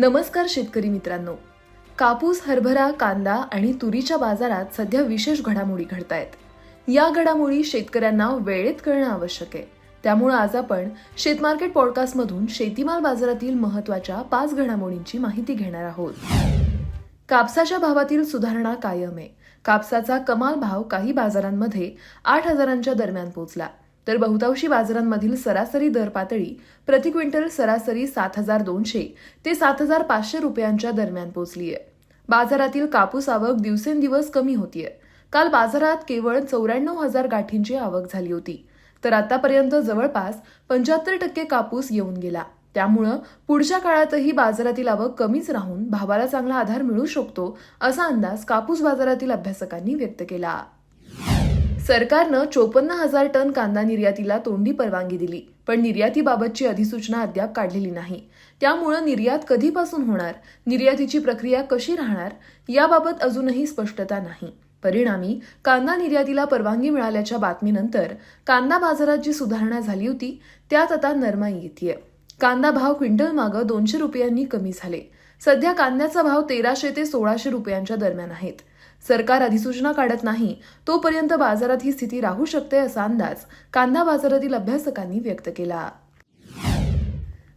नमस्कार शेतकरी मित्रांनो. कापूस हरभरा कांदा आणि तुरीच्या बाजारात सध्या विशेष घडामोडी घडत आहेत या घडामोडी शेतकऱ्यांना वेळेत कळणं आवश्यक आहे. त्यामुळे आज आपण शेतमार्केट पॉडकास्टमधून शेतीमाल बाजारातील महत्त्वाच्या पाच घडामोडींची माहिती घेणार आहोत. कापसाच्या भावातील सुधारणा कायम आहे. कापसाचा कमाल भाव काही बाजारांमध्ये आठ हजारांच्या दरम्यान पोहोचला. तर बहुतांशी बाजारांमधील सरासरी दर पातळी प्रति क्विंटल सरासरी सात हजार दोनशे ते सात हजार पाचशे रुपयांच्या दरम्यान पोहोचली आहे बाजारातील कापूस आवक दिवसेंदिवस कमी होतीये. काल बाजारात केवळ चौऱ्याण्णव हजार गाठींची आवक झाली होती. तर आतापर्यंत जवळपास पंच्याहत्तर टक्के कापूस येऊन गेला. त्यामुळं पुढच्या काळातही बाजारातील आवक कमीच राहून भावाला चांगला आधार मिळू शकतो असा अंदाज कापूस बाजारातील अभ्यासकांनी व्यक्त केला. सरकारनं चोपन्न हजार टन कांदा निर्यातीला तोंडी परवानगी दिली पण निर्यातीबाबतची अधिसूचना अद्याप काढलेली नाही. त्यामुळं निर्यात कधीपासून होणार निर्यातीची प्रक्रिया कशी राहणार याबाबत अजूनही स्पष्टता नाही. परिणामी कांदा निर्यातीला परवानगी मिळाल्याच्या बातमीनंतर कांदा बाजारात जी सुधारणा झाली होती त्यात आता नरमाई येते कांदा भाव क्विंटल मागं दोनशे रुपयांनी कमी झाले. सध्या कांद्याचा भाव तेराशे ते सोळाशे रुपयांच्या दरम्यान आहेत. सरकार अधिसूचना काढत नाही तोपर्यंत बाजारात ही स्थिती राहू शकते असा अंदाज कांदा बाजारातील अभ्यासकांनी व्यक्त केला.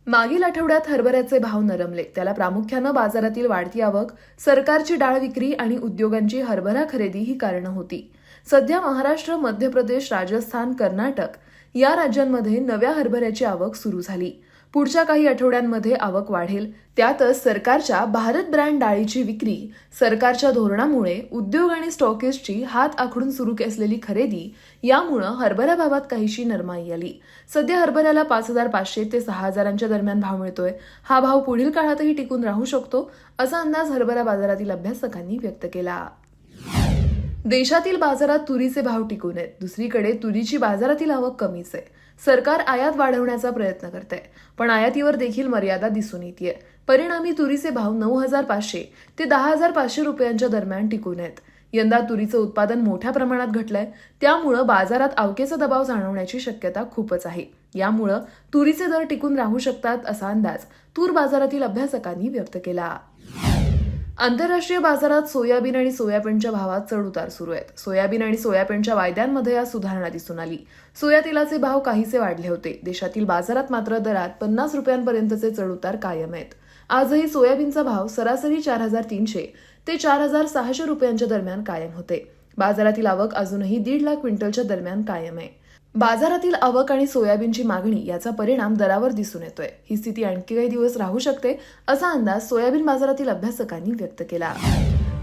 मागील आठवड्यात हरभऱ्याचे भाव नरमले. त्याला प्रामुख्यानं बाजारातील वाढती आवक सरकारची डाळ विक्री आणि उद्योगांची हरभरा खरेदी ही कारणं होती. सध्या महाराष्ट्र मध्य प्रदेश राजस्थान कर्नाटक या राज्यांमध्ये नव्या हरभऱ्याची आवक सुरू झाली. पुढच्या काही आठवड्यांमध्ये आवक वाढेल. त्यातच सरकारच्या भारत ब्रँड डाळीची विक्री सरकारच्या धोरणामुळे उद्योग आणि स्टॉकिस्टची हात आखडून सुरू असलेली खरेदी यामुळं हरभरा भावात काहीशी नरमाई आली. सध्या हरभऱ्याला पाच हजार पाचशे ते सहा हजारांच्या दरम्यान भाव मिळतोय. हा भाव पुढील काळातही टिकून राहू शकतो असा अंदाज हरभरा बाजारातील अभ्यासकांनी व्यक्त केला. देशातील बाजारात तुरीचे भाव टिकून आहेत. दुसरीकडे तुरीची बाजारातील आवक कमीच आहे. सरकार आयात वाढवण्याचा प्रयत्न करत आहे पण आयातीवर देखील मर्यादा दिसून येते परिणामी तुरीचे भाव नऊ हजार पाचशे ते दहा हजार पाचशे रुपयांच्या दरम्यान टिकून आहेत. यंदा तुरीचं उत्पादन मोठ्या प्रमाणात घटलंय. त्यामुळं बाजारात अवकेचा दबाव जाणवण्याची शक्यता खूपच आहे. यामुळं तुरीचे दर टिकून राहू शकतात असा अंदाज तूर बाजारातील अभ्यासकांनी व्यक्त केला. आंतरराष्ट्रीय बाजारात सोयाबीन आणि सोयाबीनच्या भावात चढ उतार सुरू आहेत. सोयाबीन आणि सोयाबीनच्या वायद्यांमध्ये आज सुधारणा दिसून आली. सोया तेलाचे भाव काहीसे वाढले होते. देशातील बाजारात मात्र दरात पन्नास रुपयांपर्यंतचे चढउतार कायम आहेत. आजही सोयाबीनचा भाव सरासरी चार हजार तीनशे ते चार हजार सहाशे रुपयांच्या दरम्यान कायम होते. बाजारातील आवक अजूनही दीड लाख क्विंटलच्या दरम्यान कायम आहे. बाजारातील आवक आणि सोयाबीनची मागणी याचा परिणाम दरावर दिसून येतोय. ही स्थिती आणखी काही दिवस राहू शकते असा अंदाज सोयाबीन बाजारातील अभ्यासकांनी व्यक्त केला.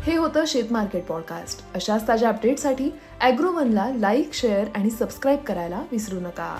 हे होतं शेत मार्केट पॉडकास्ट. अशाच ताज्या अपडेटसाठी अॅग्रोवनला लाईक शेअर आणि सबस्क्राईब करायला विसरू नका.